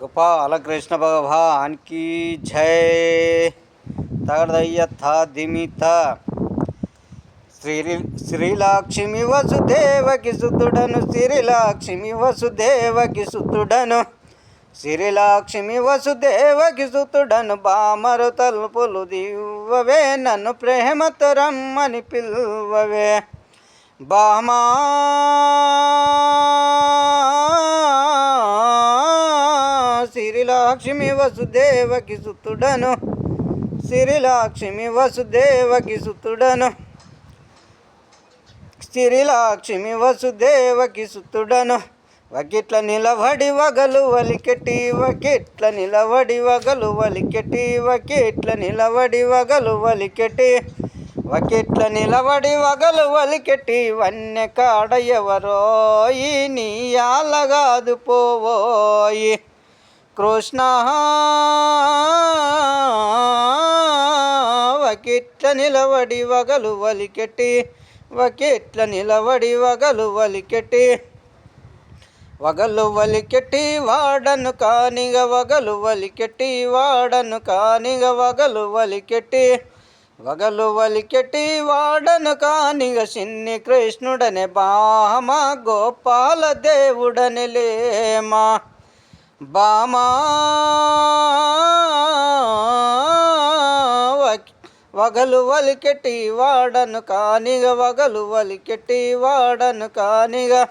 గోపాల గోపాలకృష్ణ భగవాన్కి జయ తడయ్యథాధిమిత శ్రీ శ్రీలక్ష్మి వసుదేవకి సుతుడను శ్రీలక్ష్మి వసుదేవకి సుతుడను శ్రీలక్ష్మి వసుదేవకి సుతుడను బామరు తల్పులు దివ్వవే నన్ను ప్రేమతో రమ్మని పిల్వవే. బామా శ్రీలక్ష్మి వసుదేవకి సుతుడను. శ్రీలక్ష్మి వసుదేవకి సుతుడను. శ్రీలక్ష్మి వసుదేవకి సుతుడను. వకిట్ల నిలబడి వగలు వలికెట్టి వకిట్ల నిలబడి వగలు వలికెట్టి వకిట్ల నిలబడి వగలు వలికెట్టి. వకిట్ల నిలబడి వగలు వలికెట్టి వన్నె కాడ ఎవరోయి నీ అలగాదు పోవోయి. కృష్ణ వకిట్ల నిలబడి వగలు వలికెట్టి వకిట్ల నిలబడి వగలు వలికెట్టి వగలు వలికెట్టి వాడను కానిగ వగలు వలికెట్టి వాడను కానిగ వగలు వలికెట్టి వగలు వలికెట్టి వాడను కానిగ సిన్ని కృష్ణుడనే బామ గోపాల దేవుడని లేమా బామా వక్- వగలు వలికెట్టి వాడను కానిగ వగలు వలికెట్టి వాడను కానిగ.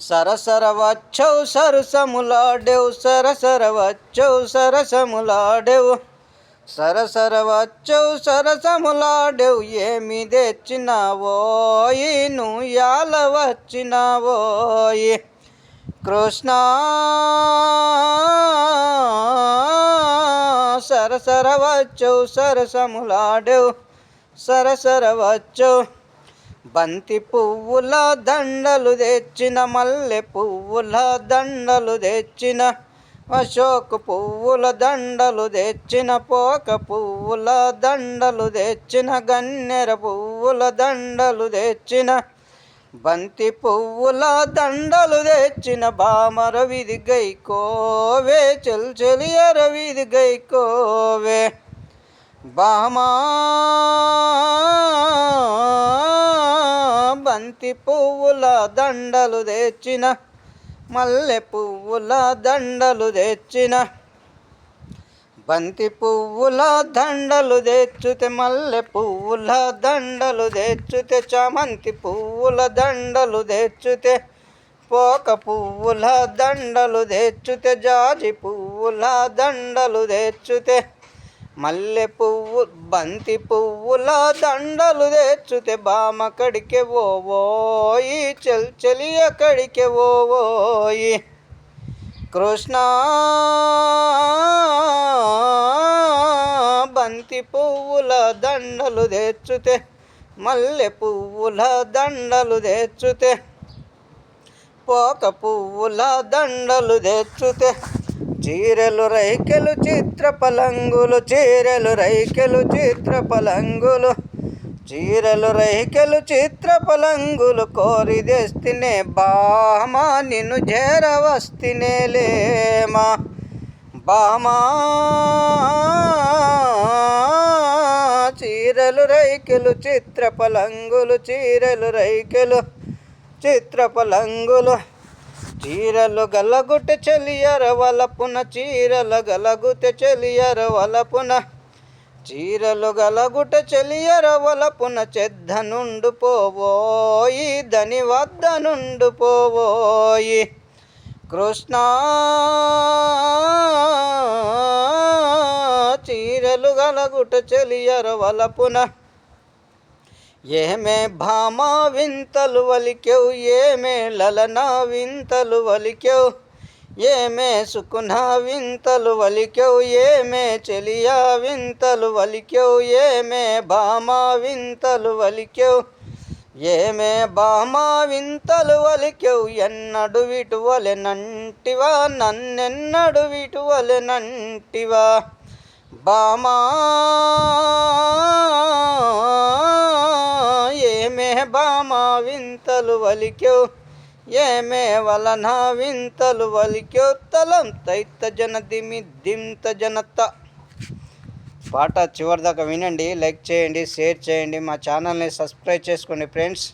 సరసర వచ్చవు సరసములాడేవు సరసర వచ్చవు సరసములాడేవు. సరసర వచ్చవు సరసములాడేవు ఏమి తెచ్చినావోయి నువ్వు యాల వచ్చినావోయి. కృష్ణ సరసర వచ్చౌ సరసములాడెవు సరసర బంతి పువ్వుల దండలు తెచ్చిన మల్లె పువ్వుల దండలు తెచ్చిన అశోక్ పువ్వుల దండలు తెచ్చిన పోక పువ్వుల దండలు తెచ్చిన గన్నెర పువ్వుల దండలు తెచ్చిన బంతి పువ్వుల దండలు తెచ్చిన బామర విధి గైకోవే చెల్ చెలియర విధి గైకోవే బామా బంతి పువ్వుల దండలు తెచ్చిన మల్లె పువ్వుల దండలు తెచ్చిన. బంతి పువ్వుల దండలు తెచ్చుతే మల్లె పువ్వుల దండలు తెచ్చుతే చామంతి పువ్వుల దండలు తెచ్చుతే పోక పువ్వుల దండలు తెచ్చుతే జాజి పువ్వుల దండలు తెచ్చుతే మల్లె పువ్వు బంతి పువ్వుల దండలు తెచ్చుతే బామ కడికే ఓవోయి చెల్ చెలియ కడికే ఓవోయి. కృష్ణ పువ్వుల దండలు తెచ్చుతే మల్లె పువ్వుల దండలు తెచ్చుతే పోక పువ్వుల దండలు తెచ్చుతే చీరలు రైకెలు చిత్ర పలంగులు చీరలు రైకెలు చిత్ర పలంగులు చీరలు రైకెలు చిత్ర పలంగులు కోరి తెస్తినే బామా నిన్ను చేరవస్తినేలేమా బామా చీరలు రైకెలు చిత్ర పలంగులు చీరలు రైకెలు చిత్ర పలంగులు చీరలు గలగుట చెలియర వలపున చీరలు గలగుట చెలియర వలపున. చీరలు గలగుట చెలియర వలపున చెద్ద నుండు పోవోయి దని వద్ద నుండు పోవోయి. కృష్ణ చీరలు గలగుట చెలియరవల వలపున ఏమే భామా వింతలు వలికెవు ఏమే లలనా వింతలు వలికెవు ఏమే సుకునా వింతలు వలికెవు ఏమే చెలియా వింతలు వలికెవు ఏమే భామా వింతలు వలికెవు. ఏమే బామా వింతలు వలికెవు ఎన్నడు విటువలె నంటివా నన్నెన్నడు విటువలె నంటివా? బామా ఏమే బామా వింతలు వలికెవు ఏమే వలన వింతలు వలికెవు? తలం తైత జన దిమి దింత జనత పాట చివరిదాకా వినండి లైక్ చేయండి షేర్ చేయండి మా ఛానల్ని సబ్స్క్రైబ్ చేసుకోండి ఫ్రెండ్స్.